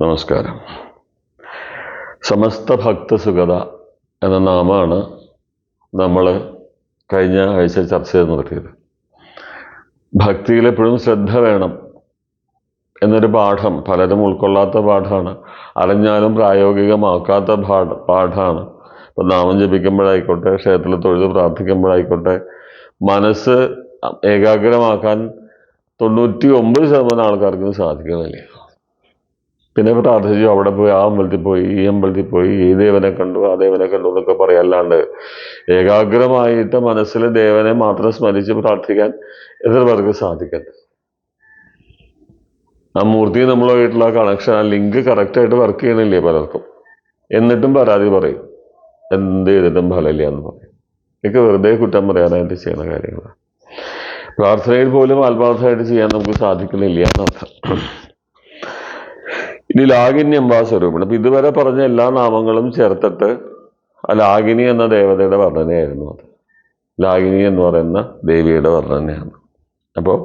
നമസ്കാരം. സമസ്ത ഭക്തസുഗത എന്ന നാമാണ് നമ്മൾ കഴിഞ്ഞ ആഴ്ച ചർച്ച ചെയ്ത് നിർത്തിയത് ഭക്തിയിൽ എപ്പോഴും ശ്രദ്ധ വേണം എന്നൊരു പാഠം പലരും ഉൾക്കൊള്ളാത്ത പാഠമാണ് അറിഞ്ഞാലും പ്രായോഗികമാക്കാത്ത പാഠ പാഠമാണ് ഇപ്പം നാമം ജപിക്കുമ്പോഴായിക്കോട്ടെ ക്ഷേത്രത്തിൽ തൊഴുത് പ്രാർത്ഥിക്കുമ്പോഴായിക്കോട്ടെ മനസ്സ് ഏകാഗ്രമാക്കാൻ തൊണ്ണൂറ്റി ഒമ്പത് ശതമാനം ആൾക്കാർക്കും സാധിക്കുന്നില്ല പിന്നെ പ്രാർത്ഥിച്ചു അവിടെ പോയി ആ അമ്പലത്തിൽ പോയി ഈ അമ്പലത്തിൽ പോയി ഈ ദേവനെ കണ്ടു ആ ദേവനെ കണ്ടു എന്നൊക്കെ പറയല്ലാണ്ട് ഏകാഗ്രമായിട്ട് മനസ്സിൽ ദേവനെ മാത്രം സ്മരിച്ച് പ്രാർത്ഥിക്കാൻ എതിർവർക്ക് സാധിക്കട്ടെ ആ മൂർത്തി നമ്മളുമായിട്ടുള്ള കണക്ഷൻ ആ ലിങ്ക് കറക്റ്റായിട്ട് വർക്ക് ചെയ്യണില്ലേ പലർക്കും? എന്നിട്ടും പരാതി പറയും. എന്ത് ചെയ്തിട്ടും ഫലമില്ല എന്ന് പറയും. ഇതൊക്കെ വെറുതെ കുറ്റം പറയാനായിട്ട് ചെയ്യുന്ന കാര്യങ്ങളാണ്. പ്രാർത്ഥനയിൽ പോലും ആത്മാർത്ഥമായിട്ട് ചെയ്യാൻ നമുക്ക് സാധിക്കുന്നില്ല എന്നർത്ഥം. ഇനി ലാഗിനി അംബാസ്വരൂപമാണ് അപ്പം ഇതുവരെ പറഞ്ഞ എല്ലാ നാമങ്ങളും ചേർത്തിട്ട് ആ ലാഗിനി എന്ന ദേവതയുടെ വർണനയായിരുന്നു അത്. ലാഗിനി എന്ന് പറയുന്ന ദേവിയുടെ വർണനയാണ്. അപ്പോൾ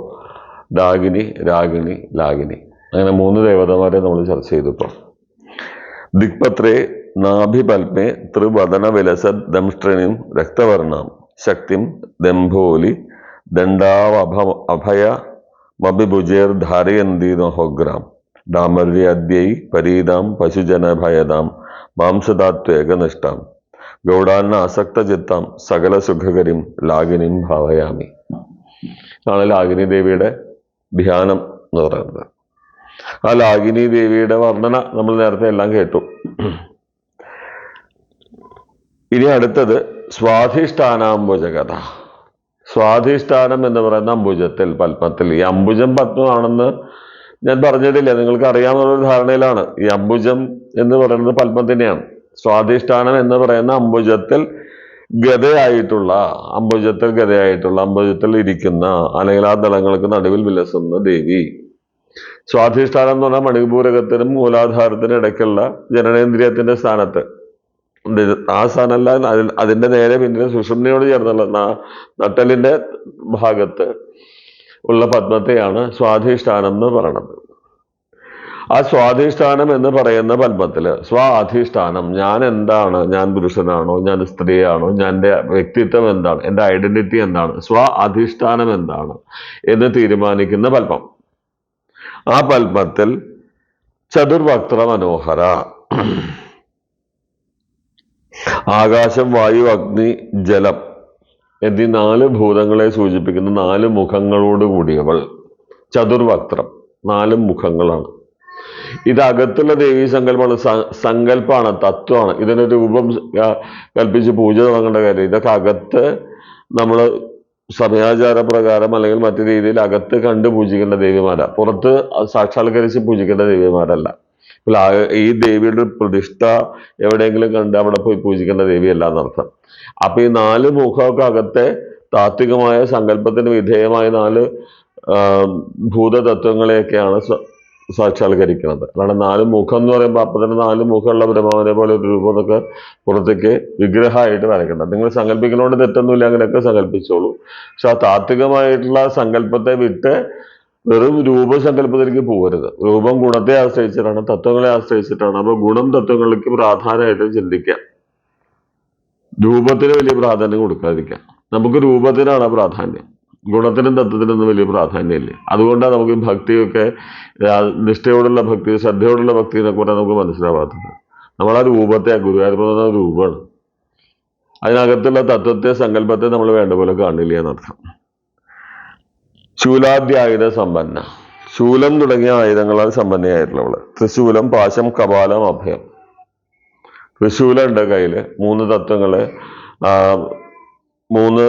ഡാഗിനി രാഗിണി ലാഗിനി. അങ്ങനെ മൂന്ന് ദേവതമാരെ നമ്മൾ ചർച്ച ചെയ്തു ഇപ്പോൾ ദിക്പത്രേ നാഭിപൽമേ ത്രിവദന വിലസത് ദംഷ്ട്രണിം രക്തവർണം ശക്തിം ദംഭോലി ദണ്ഡാവഭ അഭയ മഭിഭുജേർ ധാരയന്തി നഹോഗ്രാം. ഡാമര്യാദ്യൈ പരീതാം പശുജനഭയതാം മാംസദാത്വേകനിഷ്ഠാം ഗൗഡാന്ന ആസക്തചിത്താം സകല സുഖകരിം ലാഗിനിം ഭാവയാമി. ആണ് ലാഗിനി ദേവിയുടെ ധ്യാനം എന്ന് പറയുന്നത്. ആ ലാഗിനി ദേവിയുടെ വർണന നമ്മൾ നേരത്തെ എല്ലാം കേട്ടു. ഇനി അടുത്തത് സ്വാധിഷ്ഠാനാംബുജകഥ സ്വാധിഷ്ഠാനം എന്ന് പറയുന്ന അംബുജത്തിൽ പത്മത്തിൽ. ഈ അംബുജം പത്മമാണെന്ന് ഞാൻ പറഞ്ഞിട്ടില്ല നിങ്ങൾക്ക് അറിയാവുന്ന ധാരണയിലാണ്. ഈ അംബുജം എന്ന് പറയുന്നത് പത്മം തന്നെയാണ്. സ്വാധിഷ്ഠാനം എന്ന് പറയുന്ന അംബുജത്തിൽ ഗതയായിട്ടുള്ള അംബുജത്തിൽ ഗതയായിട്ടുള്ള അംബുജത്തിൽ ഇരിക്കുന്ന അല്ലെങ്കിൽ ആ ദളങ്ങൾക്ക് നടുവിൽ വിലസുന്ന ദേവി. സ്വാധിഷ്ഠാനം എന്ന് പറഞ്ഞാൽ മണിപൂരകത്തിനും മൂലാധാരത്തിനും ഇടയ്ക്കുള്ള ജനനേന്ദ്രിയത്തിന്റെ സ്ഥാനത്ത്. ആ സ്ഥാനമല്ല അതിന്റെ നേരെ പിന്നിൽ സുഷുമ്നയോട് ചേർന്നുള്ള നട്ടലിന്റെ ഭാഗത്ത്. ഉള്ള പത്മത്തെയാണ് സ്വാധിഷ്ഠാനം എന്ന് പറയുന്നത് ആ സ്വാധിഷ്ഠാനം എന്ന് പറയുന്ന പത്മത്തിൽ സ്വാധിഷ്ഠാനം ഞാൻ എന്താണ്? ഞാൻ പുരുഷനാണോ? ഞാൻ സ്ത്രീയാണോ? ഞാൻ എന്റെ വ്യക്തിത്വം എന്താണ്? എന്റെ ഐഡന്റിറ്റി എന്താണ്? സ്വ അധിഷ്ഠാനം എന്താണ് എന്ന് തീരുമാനിക്കുന്ന പത്മം. ആ പത്മത്തിൽ ചതുർവക്ത്ര മനോഹര. ആകാശം വായു അഗ്നി ജലം എന്നീ നാല് ഭൂതങ്ങളെ സൂചിപ്പിക്കുന്ന നാല് മുഖങ്ങളോട് കൂടിയവൾ ചതുർവക്ത്രം. നാല് മുഖങ്ങളാണ്. ഇത് അകത്തുള്ള ദേവീ സങ്കല്പമാണ്. സങ്കല്പമാണ് തത്വമാണ്. ഇതിന് രൂപം കൽപ്പിച്ച് പൂജ തുടങ്ങേണ്ട കാര്യം. ഇതൊക്കെ അകത്ത് നമ്മൾ സമയാചാര പ്രകാരം അല്ലെങ്കിൽ മറ്റു രീതിയിൽ അകത്ത് കണ്ട് പൂജിക്കേണ്ട ദേവിമാരാണ് പുറത്ത് സാക്ഷാത്കരിച്ച് പൂജിക്കേണ്ട ദേവിമാരല്ല. ഈ ദേവിയുടെ പ്രതിഷ്ഠ എവിടെയെങ്കിലും കണ്ട് അവിടെ പോയി പൂജിക്കേണ്ട ദേവിയല്ല എന്നർത്ഥം. അപ്പൊ ഈ നാല് മുഖമൊക്കെ അകത്തെ താത്വികമായ സങ്കല്പത്തിന് വിധേയമായ നാല് ഭൂതതത്വങ്ങളെയൊക്കെയാണ് സാക്ഷാത്കരിക്കുന്നത്. അതാണ് നാല് മുഖം എന്ന് പറയുമ്പോൾ അപ്പൊ തന്നെ നാല് മുഖമുള്ള ബ്രഹ്മാവിനെ പോലെ ഒരു രൂപം എന്നൊക്കെ പുറത്തേക്ക് വിഗ്രഹമായിട്ട് വരയ്ക്കണ്ട നിങ്ങൾ സങ്കല്പിക്കുന്നതുകൊണ്ട് തെറ്റൊന്നുമില്ല അങ്ങനെയൊക്കെ സങ്കല്പിച്ചോളൂ. പക്ഷെ ആ താത്വികമായിട്ടുള്ള സങ്കല്പത്തെ വിട്ട് വെറും രൂപസങ്കല്പത്തിലേക്ക് പോകരുത്. രൂപം ഗുണത്തെ ആശ്രയിച്ചിട്ടാണ് തത്വങ്ങളെ ആശ്രയിച്ചിട്ടാണ്. അപ്പൊ ഗുണം തത്വങ്ങളിലേക്ക് പ്രാധാന്യമായിട്ട് ചിന്തിക്കാം രൂപത്തിന് വലിയ പ്രാധാന്യം കൊടുക്കാതിരിക്കാം നമുക്ക് രൂപത്തിനാണ് പ്രാധാന്യം. ഗുണത്തിനും തത്വത്തിനൊന്നും വലിയ പ്രാധാന്യമില്ല. അതുകൊണ്ടാണ് നമുക്ക് ഭക്തിയൊക്കെ നിഷ്ഠയോടുള്ള ഭക്തി ശ്രദ്ധയോടുള്ള ഭക്തി എന്നൊക്കെ പറഞ്ഞാൽ നമുക്ക് മനസ്സിലാവാത്തത്. നമ്മൾ ആ രൂപത്തെ ഗുരുവായൂർ രൂപമാണ്. അതിനകത്തുള്ള തത്വത്തെ സങ്കല്പത്തെ നമ്മൾ വേണ്ട പോലെ കാണില്ല എന്നർത്ഥം. ശൂലാദ്യായുധ സമ്പന്ന. ശൂലം തുടങ്ങിയ ആയുധങ്ങളാൽ സമ്പന്നയായിട്ടുള്ളവൾ തൃശൂലം പാശം കപാലം അഭയം. തൃശൂലം ഉണ്ട് കയ്യിൽ മൂന്ന് തത്വങ്ങളെ മൂന്ന്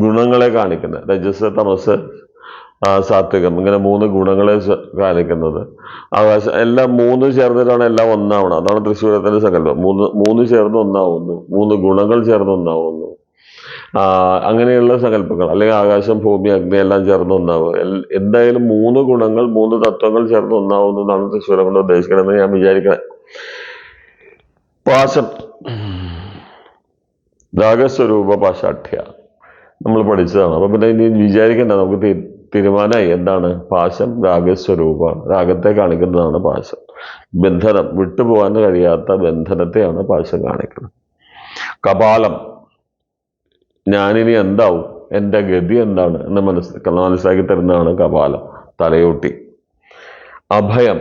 ഗുണങ്ങളെ കാണിക്കുന്നത് രജസ് തമസ് സാത്വികം ഇങ്ങനെ മൂന്ന് ഗുണങ്ങളെ കാണിക്കുന്നത്. ആകാശ എല്ലാം മൂന്ന് ചേർന്നിട്ടാണ് എല്ലാം ഒന്നാവണം അതാണ് തൃശ്ശൂരത്തിന്റെ സങ്കല്പം. മൂന്ന് മൂന്ന് ചേർന്ന് ഒന്നാവുന്നു. മൂന്ന് ഗുണങ്ങൾ ചേർന്ന് ഒന്നാവുന്നു. അങ്ങനെയുള്ള സങ്കല്പങ്ങൾ. അല്ലെങ്കിൽ ആകാശം ഭൂമി അഗ്നി എല്ലാം ചേർന്ന് ഒന്നാവുക എന്തായാലും മൂന്ന് ഗുണങ്ങൾ മൂന്ന് തത്വങ്ങൾ ചേർന്ന് ഒന്നാവുന്നതാണ് തൃശ്ശൂരം കൊണ്ട് ഉദ്ദേശിക്കണമെന്ന് ഞാൻ വിചാരിക്കുന്നത് പാശം. രാഗസ്വരൂപ പാശാഠ്യ. നമ്മൾ പഠിച്ചതാണ്. അപ്പൊ പിന്നെ ഇനി വിചാരിക്കണ്ട നമുക്ക് തീരുമാനമായി. എന്താണ്? പാശം രാഗസ്വരൂപമാണ്. രാഗത്തെ കാണിക്കുന്നതാണ് പാശം. ബന്ധനം. വിട്ടുപോകാൻ കഴിയാത്ത ബന്ധനത്തെയാണ് പാശം കാണിക്കുന്നത്. കപാലം. ഞാനിനി എന്താവും? എന്റെ ഗതി എന്താണ്? എന്ന് മനസ്സി മനസ്സിലാക്കി തരുന്നതാണ് കപാലം. തലയോട്ടി. അഭയം.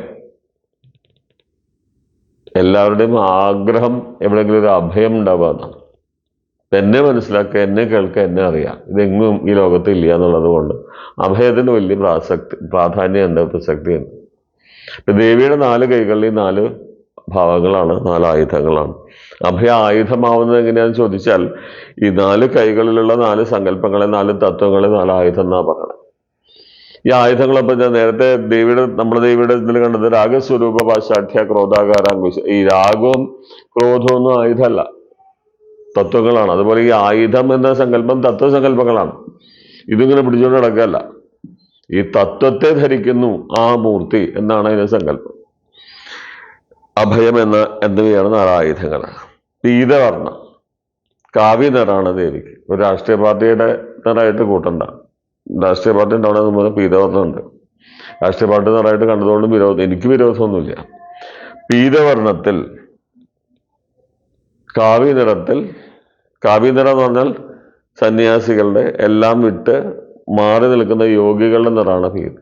എല്ലാവരുടെയും ആഗ്രഹം എവിടെയെങ്കിലും ഒരു അഭയം ഉണ്ടാവുക എന്നെ മനസ്സിലാക്കുക എന്നെ കേൾക്കുക എന്നെ അറിയാം ഇതെങ്ങും ഈ ലോകത്ത് ഇല്ല എന്നുള്ളത് കൊണ്ട്. അഭയത്തിന് വലിയ പ്രാസക്തി പ്രാധാന്യമുണ്ട് പ്രസക്തിയുണ്ട് ദേവിയുടെ നാല് കൈകളിൽ നാല് ഭാവങ്ങളാണ് നാല് ആയുധങ്ങളാണ്. അഭയ ആയുധമാവുന്നത് എങ്ങനെയാണെന്ന് ചോദിച്ചാൽ ഈ നാല് കൈകളിലുള്ള നാല് സങ്കല്പങ്ങളെ നാല് തത്വങ്ങളെ നാല് ആയുധം എന്നാ പറയണത് ഈ ആയുധങ്ങളൊപ്പം ഞാൻ നേരത്തെ ദേവിയുടെ നമ്മുടെ ദേവിയുടെ ഇതിൽ കണ്ടത് രാഗസ്വരൂപ പാശാഠ്യ ക്രോധാകാരാങ്കുശ ഈ രാഗവും ക്രോധവും ഒന്നും ആയുധമല്ല. തത്വങ്ങളാണ്. അതുപോലെ ഈ ആയുധം എന്ന സങ്കല്പം തത്വസങ്കല്പങ്ങളാണ്. ഇതിങ്ങനെ പിടിച്ചുകൊണ്ട് നടക്കുകയല്ല. ഈ തത്വത്തെ ധരിക്കുന്നു ആ മൂർത്തി എന്നാണ് അതിന്റെ സങ്കല്പം. അഭയം എന്ന എന്നിവയാണ് നാലായുധങ്ങൾ പീതവർണം. കാവ്യ നിറാണ് ദേവിക്ക്. ഒരു രാഷ്ട്രീയ പാർട്ടിയുടെ നിറായിട്ട് കൂട്ടണ്ട. രാഷ്ട്രീയ പാർട്ടി ഉണ്ടാവണമെന്ന് പറഞ്ഞാൽ പീതവർണമുണ്ട് രാഷ്ട്രീയ പാർട്ടി നിറായിട്ട് കണ്ടതുകൊണ്ട് വിരോധം എനിക്ക് വിരോധമൊന്നുമില്ല. പീതവർണത്തിൽ കാവ്യ നിറത്തിൽ കാവ്യ നിറം എന്ന് പറഞ്ഞാൽ സന്യാസികളുടെ എല്ലാം വിട്ട് മാറി നിൽക്കുന്ന യോഗികളുടെ നിറാണ് പീത.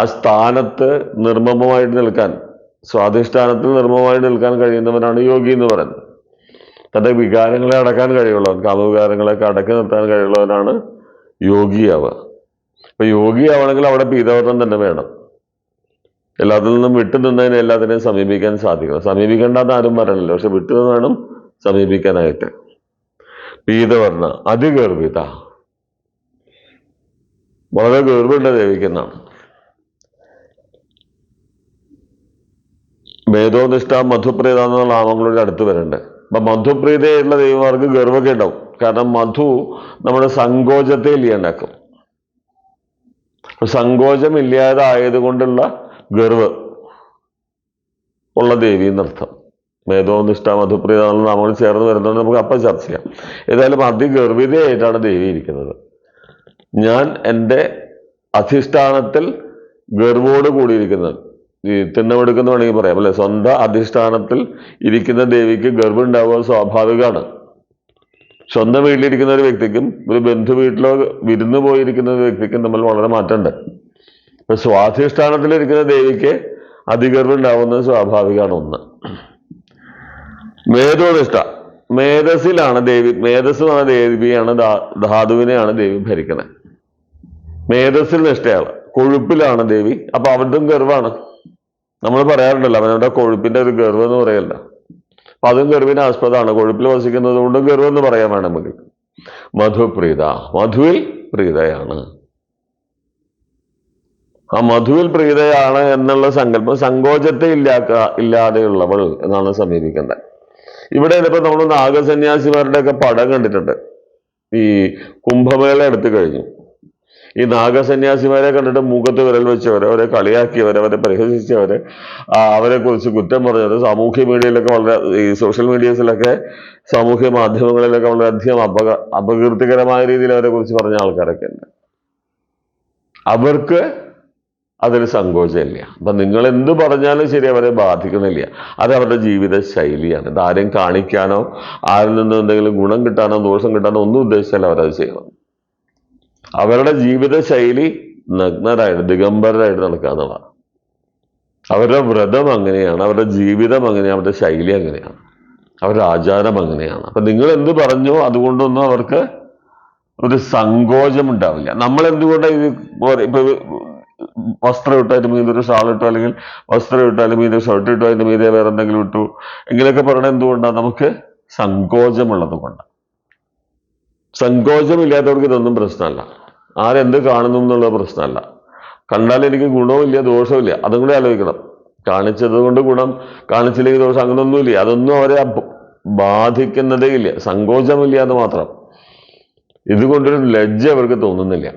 ആ സ്ഥാനത്ത് നിർമ്മമമായിട്ട് നിൽക്കാൻ സ്വാധിഷ്ഠാനത്തിൽ നിർമ്മമായി നിൽക്കാൻ കഴിയുന്നവനാണ് യോഗി എന്ന് പറയുന്നത്. തന്റെ വികാരങ്ങളെ അടക്കാൻ കഴിയുള്ളവൻ കാമവികാരങ്ങളെയൊക്കെ അടക്കി നിർത്താൻ കഴിയുള്ളവനാണ് യോഗിയാവുക അപ്പൊ യോഗിയാവണമെങ്കിൽ അവിടെ പീതവർത്തം തന്നെ വേണം. എല്ലാത്തിൽ നിന്നും വിട്ടു നിന്നതിനെ എല്ലാത്തിനെയും സമീപിക്കാൻ സാധിക്കണം സമീപിക്കേണ്ടെന്ന് ആരും പറയണല്ലോ പക്ഷെ വിട്ടു വേണം സമീപിക്കാനായിട്ട്. പീതവർണ അതിഗർഭിത. വളരെ ഗർഭിണ്ട ദേവിക്കുന്നാണ് മേധോനിഷ്ഠ മധുപ്രീത എന്നുള്ള നാമങ്ങളുടെ അടുത്ത് വരുന്നുണ്ട്. അപ്പൊ മധുപ്രീതയുള്ള ദൈവമാർക്ക് ഗർവൊക്കെ ഉണ്ടാവും. കാരണം മധു നമ്മുടെ സങ്കോചത്തെ ഇല്ലാണ്ടാക്കും. സങ്കോചം ഇല്ലാതായത് കൊണ്ടുള്ള ഗർവ് ഉള്ള ദേവി എന്നർത്ഥം. മേധോനിഷ്ഠ മധുപ്രീത എന്നുള്ള നാമങ്ങൾ ചേർന്ന് വരുന്നതുകൊണ്ട് നമുക്ക് അപ്പം ചർച്ച ചെയ്യാം. ഏതായാലും അതിഗർഭിതയായിട്ടാണ് ദേവി ഇരിക്കുന്നത്. ഞാൻ എന്റെ അധിഷ്ഠാനത്തിൽ ഗർവോട് കൂടിയിരിക്കുന്നത്. ഈ തിണ്ണമെടുക്കുന്ന വേണമെങ്കിൽ പറയാം. അല്ലെ? സ്വന്തം അധിഷ്ഠാനത്തിൽ ഇരിക്കുന്ന ദേവിക്ക് ഗർഭം ഉണ്ടാവുക സ്വാഭാവികമാണ്. സ്വന്തം വീട്ടിലിരിക്കുന്ന ഒരു വ്യക്തിക്കും ഒരു ബന്ധു വീട്ടിലോ വിരുന്ന് പോയിരിക്കുന്ന ഒരു വ്യക്തിക്കും നമ്മൾ വളരെ മാറ്റമുണ്ട്. ഇപ്പൊ സ്വാധിഷ്ഠാനത്തിലിരിക്കുന്ന ദേവിക്ക് അതിഗർഭം ഉണ്ടാവുന്നത് സ്വാഭാവികമാണ് ഒന്ന്. മേധോനിഷ്ഠ. മേധസ്സിലാണ് ദേവി മേധസ് എന്ന ദേവിയാണ് ധാതുവിനെയാണ് ദേവി ഭരിക്കുന്നത് മേധസ്സിൽ നിഷ്ഠയാണ് കൊഴുപ്പിലാണ് ദേവി. അപ്പൊ അവരുടെയും ഗർവാണ് നമ്മൾ പറയാറുണ്ടല്ലോ അവനവന്റെ കൊഴുപ്പിന്റെ ഒരു ഗർവ് എന്ന് പറയല്ല. അപ്പൊ അതും ഗർവിന് ആസ്പദമാണ്. കൊഴുപ്പിൽ വസിക്കുന്നത് കൊണ്ടും ഗർവ് എന്ന് പറയാൻ വേണമെങ്കിൽ മധുപ്രീത മധുവിൽ പ്രീതയാണ്. ആ മധുവിൽ പ്രീതയാണ് എന്നുള്ള സങ്കല്പം സങ്കോചത്തെ ഇല്ലാക്ക ഇല്ലാതെയുള്ളവൾ എന്നാണ് സമീപിക്കേണ്ടത്. ഇവിടെ ഇപ്പൊ നമ്മൾ നാഗസന്യാസിമാരുടെ ഒക്കെ പടം കണ്ടിട്ടുണ്ട്. ഈ കുംഭമേള എടുത്തു കഴിഞ്ഞു. ഈ നാഗസന്യാസിമാരെ കണ്ടിട്ട് മുഖത്ത് വിരൽ വെച്ചവരെ അവരെ കളിയാക്കിയവരെ അവരെ പരിഹസിച്ചവരെ അവരെ കുറിച്ച് കുറ്റം പറഞ്ഞത് സാമൂഹ്യ മീഡിയയിലൊക്കെ വളരെ ഈ സോഷ്യൽ മീഡിയസിലൊക്കെ സാമൂഹ്യ മാധ്യമങ്ങളിലൊക്കെ വളരെയധികം അപക അപകീർത്തികരമായ രീതിയിൽ അവരെ കുറിച്ച് പറഞ്ഞ ആൾക്കാരൊക്കെ ഉണ്ട്. അവർക്ക് അതിൽ സങ്കോചമില്ല. അപ്പം നിങ്ങൾ എന്ത് പറഞ്ഞാലും ശരി അവരെ ബാധിക്കുന്നില്ല അത് അവരുടെ ജീവിത ശൈലിയാണ്. ഇത് ആരെയും കാണിക്കാനോ ആരിൽ നിന്ന് എന്തെങ്കിലും ഗുണം കിട്ടാനോ ദോഷം കിട്ടാനോ ഒന്നും ഉദ്ദേശിച്ചാൽ അവരത് ചെയ്യണം അവരുടെ ജീവിത ശൈലി നഗ്നരായിട്ട് ദിഗംബരരായിട്ട് നടക്കുക അവരുടെ വ്രതം അങ്ങനെയാണ് അവരുടെ ജീവിതം അങ്ങനെയാണ് അവരുടെ ശൈലി അങ്ങനെയാണ് അവരുടെ ആചാരം അങ്ങനെയാണ്. അപ്പൊ നിങ്ങൾ എന്ത് പറഞ്ഞോ അതുകൊണ്ടൊന്നും അവർക്ക് ഒരു സങ്കോചം ഉണ്ടാവില്ല നമ്മൾ എന്തുകൊണ്ടാണ് ഇത് ഇപ്പൊ വസ്ത്രം ഇട്ടു അതിന്റെ മീതെ ഒരു ഷാൾ ഇട്ടു അല്ലെങ്കിൽ വസ്ത്രം ഇട്ടു അതിന്റെ മീതെ ഷർട്ട് ഇട്ടു അതിന്റെ മീതെ വേറെ എന്തെങ്കിലും ഇട്ടു. എങ്കിലൊക്കെ പറയണത് എന്തുകൊണ്ടാണ് നമുക്ക് സങ്കോചമുള്ളത് കൊണ്ട്. സങ്കോചമില്ലാത്തവർക്ക് ഇതൊന്നും പ്രശ്നമല്ല. ആരെന്ത് കാണുന്നു എന്നുള്ള പ്രശ്നമല്ല. കണ്ടാൽ എനിക്ക് ഗുണവുമില്ല ദോഷവുമില്ല. അതും കൂടി ആലോചിക്കണം. കാണിച്ചത് കൊണ്ട് ഗുണം കാണിച്ചില്ലെങ്കിൽ ദോഷം അങ്ങനൊന്നുമില്ല. അതൊന്നും അവരെ ബാധിക്കുന്നതേ ഇല്ല. സങ്കോചമില്ലാതെ മാത്രം. ഇതുകൊണ്ടൊരു ലജ്ജ അവർക്ക് തോന്നുന്നില്ല.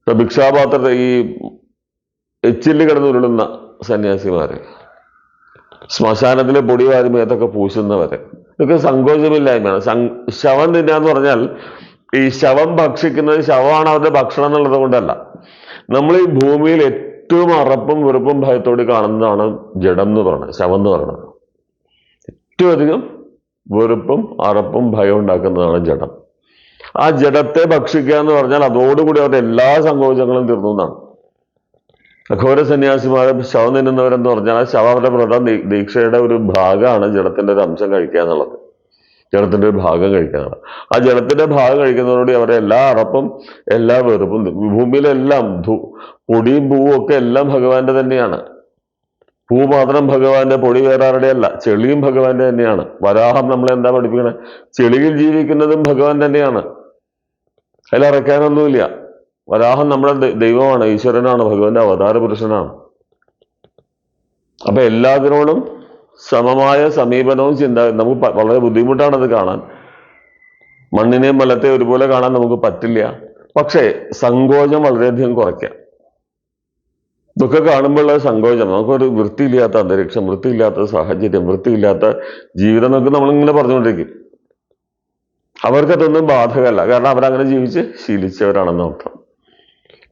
ഇപ്പൊ ഭിക്ഷാപാത്രത്തെ ഈ എച്ചിൽ കിടന്ന് ഉരുളുന്ന സന്യാസിമാര് ശ്മശാനത്തിലെ പൊടി വാരുമേത്തൊക്കെ പൂശുന്നവര് ഇതൊക്കെ സങ്കോചമില്ലായ്മയാണ്. സങ് ശവം തിന്നാന്ന് പറഞ്ഞാൽ ഈ ശവം ഭക്ഷിക്കുന്നത് ശവമാണ് അവരുടെ ഭക്ഷണം എന്നുള്ളത് കൊണ്ടല്ല. നമ്മൾ ഈ ഭൂമിയിൽ ഏറ്റവും അറപ്പും വെറുപ്പും ഭയത്തോടെ കാണുന്നതാണ് ജഡം എന്ന് പറയുന്നത് ശവം എന്ന് പറയുന്നത്. ഏറ്റവും അധികം വെറുപ്പും അറപ്പും ഭയം ഉണ്ടാക്കുന്നതാണ് ജഡം. ആ ജഡത്തെ ഭക്ഷിക്കുക എന്ന് പറഞ്ഞാൽ അതോടുകൂടി അവരുടെ എല്ലാ സങ്കോചങ്ങളും തീർന്നു എന്നാണ്. അഘോര സന്യാസിമാർ ശവം തിന്നുന്നവരെന്ന് പറഞ്ഞാൽ ആ ശവം അവരുടെ വ്രത ദീക്ഷയുടെ ഒരു ഭാഗമാണ് ജഡത്തിന്റെ ഒരു അംശം കഴിക്കുക എന്നുള്ളത്. ജഡത്തിന്റെ ഒരു ഭാഗം കഴിക്കുക ആ ജഡത്തിന്റെ ഭാഗം കഴിക്കുന്നതോടുകൂടി അവരുടെ എല്ലാ അറപ്പും എല്ലാ വെറുപ്പും ഭൂമിയിലെല്ലാം പൊടിയും പൂവും ഒക്കെ എല്ലാം ഭഗവാന്റെ തന്നെയാണ്. പൂ മാത്രം ഭഗവാന്റെ പൊടി വേറെ അല്ല ചെളിയും ഭഗവാന്റെ തന്നെയാണ്. വരാഹം നമ്മളെ എന്താ പഠിപ്പിക്കണേ? ചെളിയിൽ ജീവിക്കുന്നതും ഭഗവാൻ തന്നെയാണ്. അതിൽ അറയ്ക്കാനൊന്നുമില്ല വരാഹം നമ്മുടെ ദൈവമാണ് ഈശ്വരനാണ് ഭഗവാന്റെ അവതാര പുരുഷനാണ് അപ്പൊ എല്ലാത്തിനോടും സമമായ സമീപനവും ചിന്ത നമുക്ക് വളരെ ബുദ്ധിമുട്ടാണ് അത് കാണാൻ. മണ്ണിനെയും മലത്തെ ഒരുപോലെ കാണാൻ നമുക്ക് പറ്റില്ല. പക്ഷേ സങ്കോചം വളരെയധികം കുറയ്ക്കാം. ഇതൊക്കെ കാണുമ്പോഴുള്ള സങ്കോചം. നമുക്കൊരു വൃത്തിയില്ലാത്ത അന്തരീക്ഷം വൃത്തിയില്ലാത്ത സാഹചര്യം വൃത്തിയില്ലാത്ത ജീവിതം എന്നൊക്കെ നമ്മളിങ്ങനെ പറഞ്ഞുകൊണ്ടിരിക്കും. അവർക്കതൊന്നും ബാധകമല്ല. കാരണം അവരങ്ങനെ ജീവിച്ച് ശീലിച്ചവരാണെന്ന് അർത്ഥം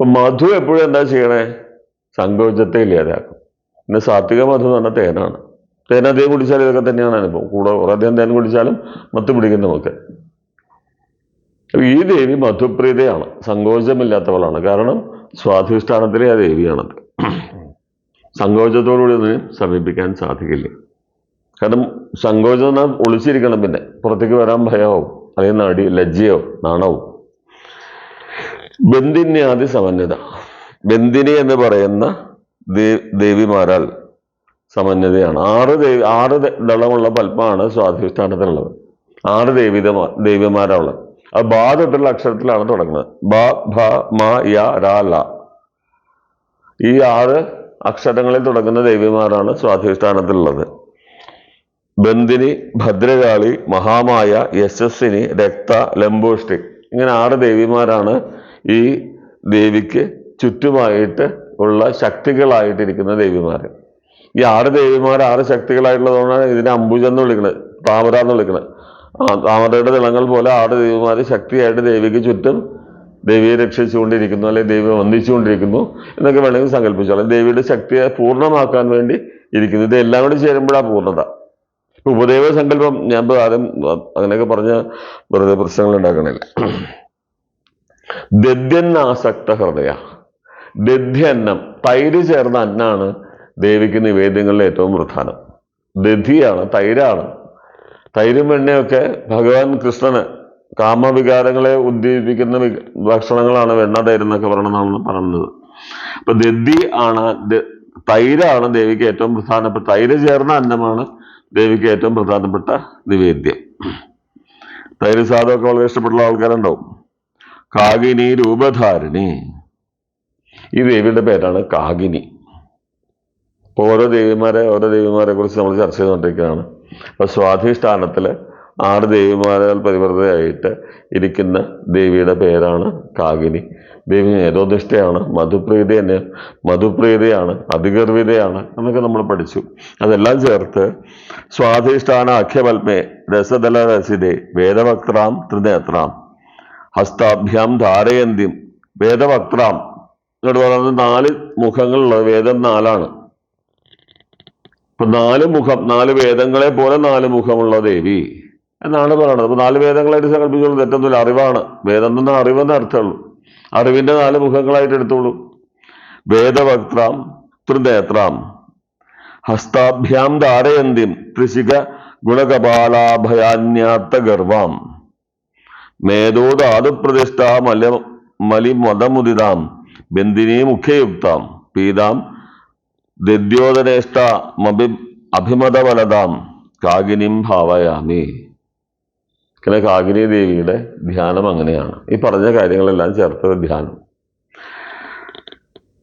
അപ്പൊ മധു എപ്പോഴും എന്താ ചെയ്യണേ? സങ്കോചത്തെ ഇല്ലാതാക്കും പിന്നെ സാത്വിക മധു എന്ന് പറഞ്ഞാൽ തേനാണ്. തേൻ അധികം കുടിച്ചാൽ ഇതൊക്കെ തന്നെയാണ് അനുഭവം. കൂടെ കുറെ അധികം തേൻ കുടിച്ചാലും മത്ത് പിടിക്കും നമുക്ക് ഈ ദേവി മധുപ്രീതയാണ്. സങ്കോചമില്ലാത്തവളാണ്. കാരണം സ്വാധിഷ്ഠാനത്തിലെ ആ ദേവിയാണത്. സങ്കോചത്തോടുകൂടി ഒന്നിനും സമീപിക്കാൻ സാധിക്കില്ല. കാരണം സങ്കോചം ഒളിച്ചിരിക്കണം പിന്നെ. പുറത്തേക്ക് വരാൻ ഭയമാവും അല്ലെങ്കിൽ നടി ലജ്ജയോ നാണവും. ബന്ധിന്യാദി സമന്വത. ബന്ധിനി എന്ന് പറയുന്ന ദേവിമാരാൽ സമന്വതയാണ്. ആറ് ദേവി ആറ് ദളമുള്ള പത്മമാണ് സ്വാധിഷ്ഠാനത്തിലുള്ളത്. ആറ് ദേവിതമാ ദേവിമാരാണുള്ളത്. അത് ബാ തൊട്ടുള്ള അക്ഷരത്തിലാണ് തുടങ്ങുന്നത്. ബ ഭ മ യ ര ല. ഈ ആറ് അക്ഷരങ്ങളിൽ തുടങ്ങുന്ന ദേവിമാരാണ് സ്വാധിഷ്ഠാനത്തിലുള്ളത്. ബന്ദിനി ഭദ്രകാളി മഹാമായ യശസ്വിനി രക്ത ലംബോഷ്ടി. ഇങ്ങനെ ആറ് ദേവിമാരാണ് ഈ ദേവിക്ക് ചുറ്റുമായിട്ട് ഉള്ള ശക്തികളായിട്ടിരിക്കുന്ന ദേവിമാർ ഈ ആറ് ദേവിമാർ ആറ് ശക്തികളായിട്ടുള്ളതുകൊണ്ടാണ് ഇതിനെ അംബുജ എന്ന് വിളിക്കുന്നത് താമര എന്ന് വിളിക്കുന്നത് ആ താമരയുടെ തിളങ്ങൾ പോലെ ആറ് ദേവിമാർ ശക്തിയായിട്ട് ദേവിക്ക് ചുറ്റും ദേവിയെ രക്ഷിച്ചുകൊണ്ടിരിക്കുന്നു അല്ലെങ്കിൽ ദേവിയെ വന്ദിച്ചുകൊണ്ടിരിക്കുന്നു എന്നൊക്കെ വേണമെങ്കിൽ സങ്കല്പിച്ചോളാം. ദേവിയുടെ ശക്തിയെ പൂർണമാക്കാൻ വേണ്ടി ഇരിക്കുന്നു. ഇത് എല്ലാം കൂടി ചേരുമ്പോഴാണ് പൂർണത. ഉപദേവ സങ്കല്പം ഞാൻ ആരും അങ്ങനെയൊക്കെ പറഞ്ഞ വെറുതെ പ്രശ്നങ്ങൾ ഉണ്ടാക്കണില്ല. ദദ്യന്നാസക്ത ഹൃദയ. ദദ്യന്നം തൈര് ചേർന്ന അന്നാണ് ദേവിക്ക് നിവേദ്യങ്ങളിൽ ഏറ്റവും പ്രധാനം. ദധിയാണ് തൈരാണ്. തൈരും വെണ്ണയൊക്കെ ഭഗവാൻ കൃഷ്ണന് കാമവികാരങ്ങളെ ഉദ്ദീപിക്കുന്ന ഭക്ഷണങ്ങളാണ് വെണ്ണ തൈര് എന്നൊക്കെ പറയണമെന്നാണ് പറയുന്നത്. അപ്പൊ ദദ്ധി ആണ് തൈരാണ് ദേവിക്ക് ഏറ്റവും പ്രധാനപ്പെട്ട തൈര് ചേർന്ന അന്നമാണ് ദേവിക്ക് ഏറ്റവും പ്രധാനപ്പെട്ട നിവേദ്യം. തൈര് സാധമൊക്കെ വളരെ ഇഷ്ടപ്പെട്ടുള്ള ആൾക്കാരുണ്ടാവും. കാകിനി രൂപധാരിണി. ഈ ദേവിയുടെ പേരാണ് കാകിനി. ഇപ്പോൾ ഓരോ ദേവിമാരെ ഓരോ ദേവിമാരെ കുറിച്ച് നമ്മൾ ചർച്ച ചെയ്തുകൊണ്ടിരിക്കുകയാണ്. അപ്പോൾ സ്വാധിഷ്ഠാനത്തിൽ ആറ് ദേവിമാരാൽ പരിവർത്തയായിട്ട് ഇരിക്കുന്ന ദേവിയുടെ പേരാണ് കാകിനി. ദേവി ഏതോദിഷ്ടയാണ് മധുപ്രീതി തന്നെ. മധുപ്രീതിയാണ് അതിഗർവിതയാണ് എന്നൊക്കെ നമ്മൾ പഠിച്ചു. അതെല്ലാം ചേർത്ത് സ്വാധിഷ്ഠാന അഖ്യപത്മേ രസതല രസിതേ വേദവക്ത്രാം ത്രിനേത്രാം. ഹസ്താഭ്യാം ധാരയന്തിം വേദവക്രാം എന്നോട് പറയുന്നത് നാല് മുഖങ്ങളുള്ളത്. വേദം നാലാണ്. ഇപ്പൊ നാല് മുഖം നാല് വേദങ്ങളെ പോലെ നാല് മുഖമുള്ള ദേവി എന്നാണ് പറയുന്നത് അപ്പൊ നാല് വേദങ്ങളായിട്ട് സങ്കല്പിച്ചോളൂ. തെറ്റൊന്നുമില്ല. അറിവാണ്. വേദം എന്ന അറിവെന്ന് അർത്ഥമുള്ളൂ. അറിവിന്റെ നാല് മുഖങ്ങളായിട്ട് എടുത്തോളൂ. വേദവക്ത്രാം ത്രിനേത്രാം ഹസ്താഭ്യാം ധാരയന്തിം ത്രിശിക ഗുണകപാലാഭയാന്യാത്ത ഗർവാം. മേധോദാതുപ്രതിഷ്ഠ മല മലിമതമുദിതാം ബന്ദിനി മുഖ്യയുക്താം പീതാം ദദ്യോദനേഷ്ട മഭി അഭിമതവലതാം കാകിനിം ഭാവയാമി. ഇങ്ങനെ കാകിനി ദേവിയുടെ ധ്യാനം അങ്ങനെയാണ്. ഈ പറഞ്ഞ കാര്യങ്ങളെല്ലാം ചേർത്ത ധ്യാനം.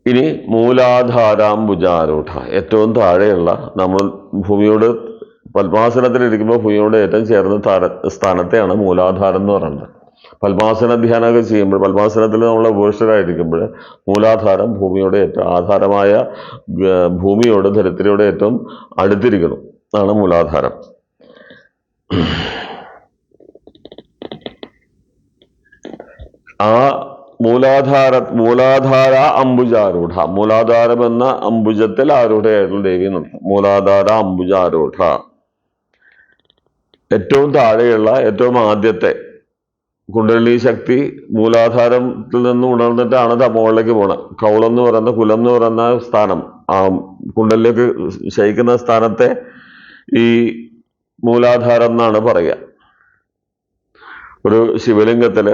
ഇനി മൂലാധാരാം ഭുജാരൂഢ ഏറ്റവും താഴെയുള്ള നമ്മൾ ഭൂമിയോട് പത്മാസനത്തിലിരിക്കുമ്പോൾ ഭൂമിയോട് ഏറ്റവും ചേർന്ന താര സ്ഥാനത്തെയാണ് മൂലാധാരം എന്ന് പറയുന്നത്. പത്മാസന ധ്യാനമൊക്കെ ചെയ്യുമ്പോൾ പത്മാസനത്തിൽ നമ്മൾ ഉപേക്ഷിതരായിരിക്കുമ്പോൾ മൂലാധാരം ഭൂമിയുടെ ഏറ്റവും ആധാരമായ ഭൂമിയോട് ധരിത്രിയോട് ഏറ്റവും അടുത്തിരിക്കണം അതാണ് മൂലാധാരം. ആ മൂലാധാര മൂലാധാര അംബുജാരൂഢ. മൂലാധാരം എന്ന അംബുജത്തിൽ ആരൂഢയായിട്ടുള്ള ദേവി എന്നുണ്ട്. മൂലാധാര അംബുജാരൂഢ. ഏറ്റവും താഴെയുള്ള ഏറ്റവും ആദ്യത്തെ കുണ്ടലി ശക്തി മൂലാധാരത്തിൽ നിന്ന് ഉണർന്നിട്ടാണ് തമോളിലേക്ക് പോണത്. കൗളം എന്ന് പറയുന്ന കുലം എന്ന് പറയുന്ന സ്ഥാനം. ആ കുണ്ടലിലേക്ക് ശയിക്കുന്ന സ്ഥാനത്തെ ഈ മൂലാധാരം എന്നാണ് പറയുക. ഒരു ശിവലിംഗത്തിൽ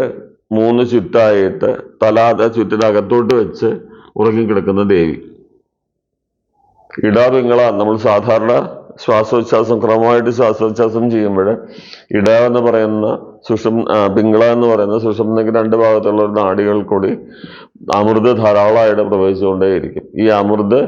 മൂന്ന് ചുറ്റായിട്ട് തലാത ചുറ്റിനകത്തോട്ട് വെച്ച് ഉറങ്ങിക്കിടക്കുന്ന ദേവി. ഇടാ പിങ്ങള നമ്മൾ സാധാരണ ശ്വാസോച്ഛ്വാസം ക്രമമായിട്ട് ശ്വാസോച്ഛ്വാസം ചെയ്യുമ്പോൾ ഇട എന്ന് പറയുന്ന സുഷം പിങ്കള എന്ന് പറയുന്ന സുഷംനക്ക് രണ്ട് ഭാഗത്തുള്ള ഒരു നാടികൾ കൂടി അമൃത് ധാരാളമായിട്ട് പ്രവഹിച്ചുകൊണ്ടേയിരിക്കും ഈ അമൃത്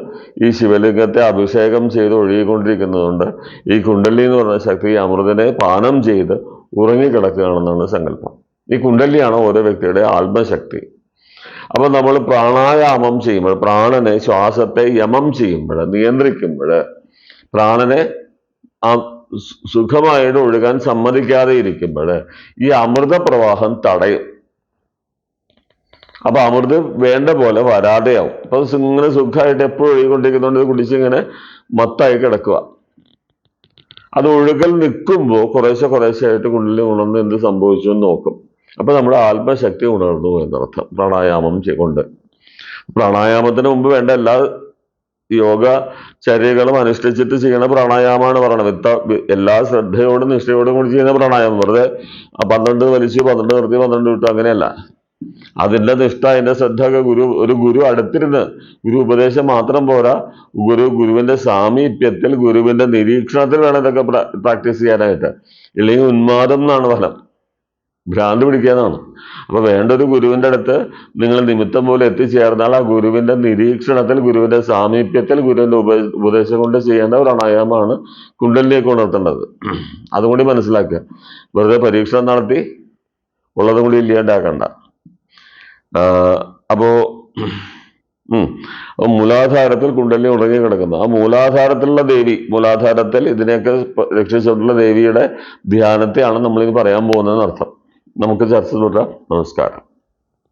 ഈ ശിവലിംഗത്തെ അഭിഷേകം ചെയ്ത് ഒഴുകിക്കൊണ്ടിരിക്കുന്നതുകൊണ്ട് ഈ കുണ്ടലി എന്ന് പറയുന്ന ശക്തി ഈ അമൃതിനെ പാനം ചെയ്ത് ഉറങ്ങിക്കിടക്കുകയാണെന്നാണ് സങ്കല്പം. ഈ കുണ്ടലിയാണ് ഓരോ വ്യക്തിയുടെ ആത്മശക്തി. അപ്പൊ നമ്മൾ പ്രാണായാമം ചെയ്യുമ്പോൾ പ്രാണനെ ശ്വാസത്തെ യമം ചെയ്യുമ്പോൾ നിയന്ത്രിക്കുമ്പോൾ പ്രാണനെ ആ സുഖമായിട്ട് ഒഴുകാൻ സമ്മതിക്കാതെ ഇരിക്കുമ്പോൾ ഈ അമൃത പ്രവാഹം തടയും. അപ്പൊ അമൃത് വേണ്ട പോലെ വരാതെയാവും. അപ്പൊ ഇങ്ങനെ സുഖമായിട്ട് എപ്പോഴും ഒഴുകിക്കൊണ്ടിരിക്കുന്നതുകൊണ്ട് ഇത് കുടിച്ചിങ്ങനെ മത്തായി കിടക്കുക. അത് ഒഴുകൽ നിൽക്കുമ്പോൾ കുറേശ്ശെ കുറേശ്ശെ ആയിട്ട് ഉള്ളിൽ ഉണർന്ന് എന്ത് സംഭവിച്ചു എന്ന് നോക്കും. അപ്പൊ നമ്മുടെ ആത്മശക്തി ഉണർന്നു എന്നർത്ഥം പ്രാണായാമം കൊണ്ട്. പ്രാണായാമത്തിന് മുമ്പ് വേണ്ട എല്ലാ യോഗ ചര്യകളും അനുഷ്ഠിച്ചിട്ട് ചെയ്യുന്ന പ്രാണായാമമാണ് പറയണത്. വിത്ത എല്ലാ ശ്രദ്ധയോടും നിഷ്ഠയോടും കൂടി ചെയ്യുന്ന പ്രാണായാമം. വെറുതെ പന്ത്രണ്ട് വലിച്ചു പന്ത്രണ്ട് നിർത്തി പന്ത്രണ്ട് വിട്ടു അങ്ങനെയല്ല. അതിന്റെ നിഷ്ഠ അതിന്റെ ശ്രദ്ധ ഗുരു ഒരു ഗുരു അടുത്തിരുന്ന് ഗുരു ഉപദേശം മാത്രം പോരാ. ഗുരു ഗുരുവിന്റെ സാമീപ്യത്തിൽ ഗുരുവിന്റെ നിരീക്ഷണത്തിൽ വേണം ഇതൊക്കെ പ്രാക്ടീസ് ചെയ്യാനായിട്ട്. ഇല്ലെങ്കിൽ ഉന്മാദം എന്നാണ് ഫലം. ഭ്രാന്ത് പിടിക്കാന്നാണ് അപ്പൊ വേണ്ട ഒരു ഗുരുവിന്റെ അടുത്ത് നിങ്ങൾ നിമിത്തം പോലെ എത്തിച്ചേർന്നാൽ ആ ഗുരുവിന്റെ നിരീക്ഷണത്തിൽ ഗുരുവിന്റെ സാമീപ്യത്തിൽ ഗുരുവിന്റെ ഉപ ഉപദേശം കൊണ്ട് ചെയ്യേണ്ട പ്രാണായാമമാണ് കുണ്ടലിലേക്ക് ഉണർത്തേണ്ടത്. അതും കൂടി മനസ്സിലാക്കുക. വെറുതെ പരീക്ഷണം നടത്തി ഉള്ളതും കൂടി ഇല്ലാണ്ടാക്കണ്ട. ആഹ് അപ്പോ ഉം അപ്പൊ മൂലാധാരത്തിൽ കുണ്ടലിനി ഉറങ്ങി കിടക്കുന്നു. ആ മൂലാധാരത്തിലുള്ള ദേവി മൂലാധാരത്തിൽ ഇതിനെയൊക്കെ രക്ഷിച്ചിട്ടുള്ള ദേവിയുടെ ധ്യാനത്തെയാണ് നമ്മളിത് പറയാൻ പോകുന്നതെന്ന് അർത്ഥം നമുക്ക് ചർച്ച തുടരാം. നമസ്കാരം.